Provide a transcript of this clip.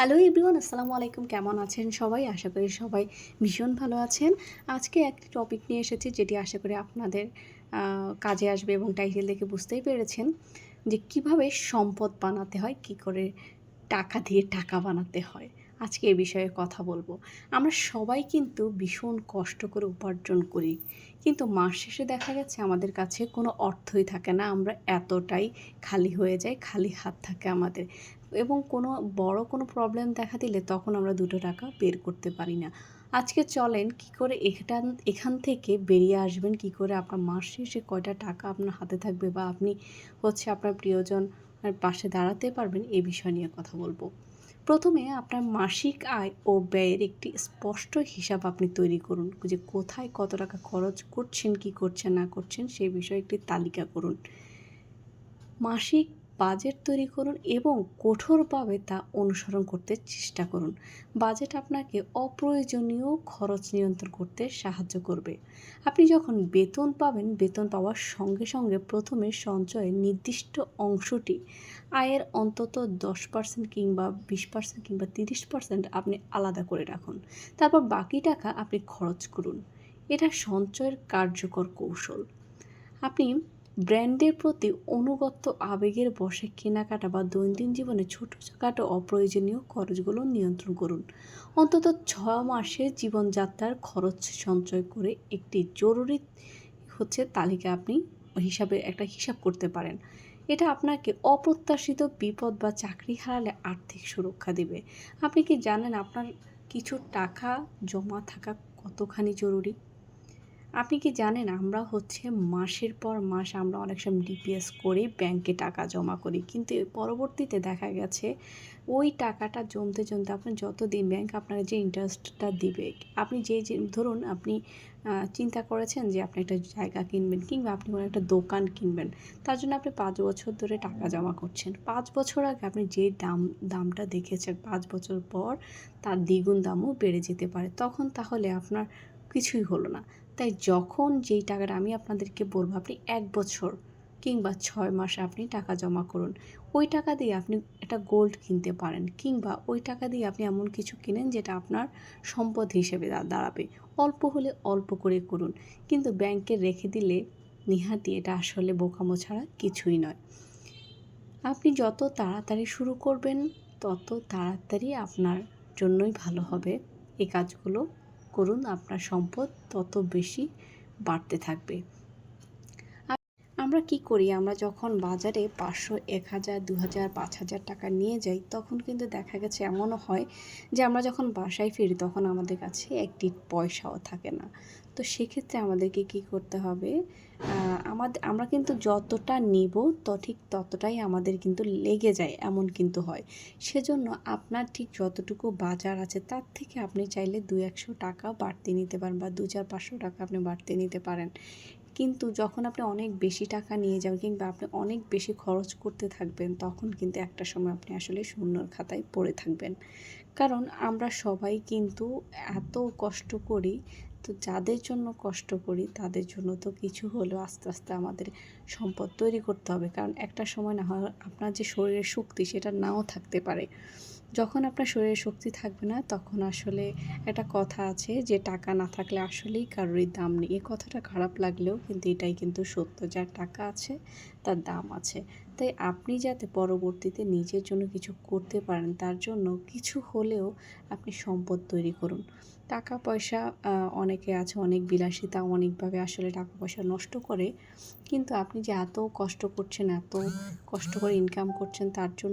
Hello everyone আসসালামু আলাইকুম। কেমন আছেন সবাই? আশা করি সবাই ভীষণ ভালো আছেন। আজকে একটি টপিক নিয়ে এসেছি যেটি আশা করি আপনাদের কাজে আসবে এবং টাইটেল দেখে বুঝতেই পেরেছেন যে কীভাবে সম্পদ বানাতে হয়, কি করে টাকা দিয়ে টাকা বানাতে হয়। আজকে এ বিষয়ে কথা বলব। আমরা সবাই কিন্তু ভীষণ কষ্ট করে উপার্জন করি, কিন্তু মাস শেষে দেখা গেছে আমাদের কাছে কোনো অর্থই থাকে না। আমরা এতটাই খালি হয়ে যাই, খালি হাত থাকে আমাদের। এবং কোনো বড় কোনো প্রবলেম দেখা দিলে তখন আমরা দুটো টাকা বের করতে পারি না। আজকে চলেন কি করে এখান এখান থেকে বেরিয়ে আসবেন, কি করে আপনার মাস শেষে কয়টা টাকা আপনার হাতে থাকবে বা আপনি হচ্ছে আপনার প্রিয়জন পাশে দাঁড়াতে পারবেন এ বিষয় নিয়ে কথা বলব। প্রথমে আপনার মাসিক আয় ও ব্যয়ের একটি স্পষ্ট হিসাব আপনি তৈরি করুন যে কোথায় কত টাকা খরচ করছেন, কি করছেন, না করছেন সেই বিষয়ে একটি তালিকা করুন। মাসিক বাজেট তৈরি করুন এবং কঠোরভাবে তা অনুসরণ করতে চেষ্টা করুন। বাজেট আপনাকে অপ্রয়োজনীয় খরচ নিয়ন্ত্রণ করতে সাহায্য করবে। আপনি যখন বেতন পাবেন, বেতন পাওয়ার সঙ্গে সঙ্গে প্রথমে সঞ্চয়ের নির্দিষ্ট অংশটি আয়ের অন্তত দশ পার্সেন্ট কিংবা বিশ পার্সেন্ট কিংবা তিরিশ পার্সেন্ট আপনি আলাদা করে রাখুন। তারপর বাকি টাকা আপনি খরচ করুন। এটা সঞ্চয়ের কার্যকর কৌশল। আপনি ব্র্যান্ডের প্রতি অনুগত আবেগের বশে কেনাকাটা বা দৈনন্দিন জীবনে ছোটোখাটো অপ্রয়োজনীয় খরচগুলো নিয়ন্ত্রণ করুন। অন্তত ছ মাসের জীবনযাত্রার খরচ সঞ্চয় করে একটি জরুরি হচ্ছে তালিকা আপনি হিসাবে একটা হিসাব করতে পারেন। এটা আপনাকে অপ্রত্যাশিত বিপদ বা চাকরি হারালে আর্থিক সুরক্ষা দেবে। আপনি কি জানেন আপনার কিছু টাকা জমা থাকা কতখানি জরুরি? আপনি কি জানেন আমরা হচ্ছে মাসের পর মাস আমরা অনেক সময় ডিপিএস করে ব্যাংকে টাকা জমা করি। কিন্তু পরবর্তীতে দেখা গেছে ওই টাকাটা জমতে জমতে আপনি যত দিন ব্যাংক আপনাকে যে ইন্টারেস্টটা দিবে, আপনি যে যে, ধরুন আপনি চিন্তা করেছেন যে আপনি একটা জায়গা কিনবেন কিংবা আপনি কোনো একটা দোকান কিনবেন, তার জন্য আপনি পাঁচ বছর ধরে টাকা জমা করছেন। পাঁচ বছর আগে আপনি যে দাম, দামটা দেখেছেন পাঁচ বছর পর, তার দ্বিগুণ দামও বেড়ে যেতে পারে। তখন তাহলে আপনার কিছুই হলো না। তাই যখন যেই টাকাটা আমি আপনাদেরকে বলব, আপনি এক বছর কিংবা ছয় মাসে আপনি টাকা জমা করুন, ওই টাকা দিয়ে আপনি একটা গোল্ড কিনতে পারেন কিংবা ওই টাকা দিয়ে আপনি এমন কিছু কিনেন যেটা আপনার সম্পদ হিসেবে দাঁড়াবে। অল্প হলে অল্প করে করুন, কিন্তু ব্যাংকে রেখে দিলে নিহাতি এটা আসলে বোকামো ছাড়া কিছুই নয়। আপনি যত তাড়াতাড়ি শুরু করবেন, তত তাড়াতাড়ি আপনার জন্যই ভালো হবে এই কাজগুলো। করুন আপনার সম্পদ তত বেশি বাড়তে থাকবে। আমরা কি করি? আমরা যখন বাজারে পাঁচশো, এক হাজার, দু হাজার, পাঁচ হাজার টাকা নিয়ে যাই, তখন কিন্তু দেখা গেছে এমনও হয় যে আমরা যখন বাসায় ফিরি তখন আমাদের কাছে একটি পয়সাও থাকে না। তো সেক্ষেত্রে আমাদেরকে কি করতে হবে? আমাদের আমরা কিন্তু যতটা নিব তো, ঠিক ততটাই আমাদের কিন্তু লেগে যায়, এমন কিন্তু হয়। সেজন্য আপনার ঠিক যতটুকু বাজার আছে তার থেকে আপনি চাইলে দু একশো টাকা বাড়তি নিতে পারেন বা দু চার পাঁচশো টাকা আপনি বাড়তি নিতে পারেন। কিন্তু যখন আপনি অনেক বেশি টাকা নিয়ে যাবেন কিংবা আপনি অনেক বেশি খরচ করতে থাকবেন, তখন কিন্তু একটা সময় আপনি আসলে শূন্যর খাতায় পড়ে থাকবেন। কারণ আমরা সবাই কিন্তু এত কষ্ট করি, তো যাদের জন্য কষ্ট করি, তাদের জন্য তো কিছু হলেও আস্তে আস্তে আমাদের সম্পদ তৈরি করতে হবে। কারণ একটা সময় না হয় আপনার যে শরীরের শক্তি সেটা নাও থাকতে পারে। যখন আপনার শরীরে শক্তি থাকবে না, তখন আসলে একটা কথা আছে যে, টাকা না থাকলে আসলেই কারোরই দাম নেই। এই কথাটা খারাপ লাগলেও কিন্তু এটাই কিন্তু সত্য। যার টাকা আছে, তার দাম আছে। তাই আপনি যাতে পরবর্তীতে নিজের জন্য কিছু করতে পারেন, তার জন্য কিছু হলেও আপনি সম্পদ তৈরি করুন। টাকা পয়সা অনেকে আছে, অনেক বিলাসিতা, অনেকভাবে আসলে টাকা পয়সা নষ্ট করে। কিন্তু আপনি যে এত কষ্ট করছেন, এত কষ্ট করে ইনকাম করছেন, তার জন্য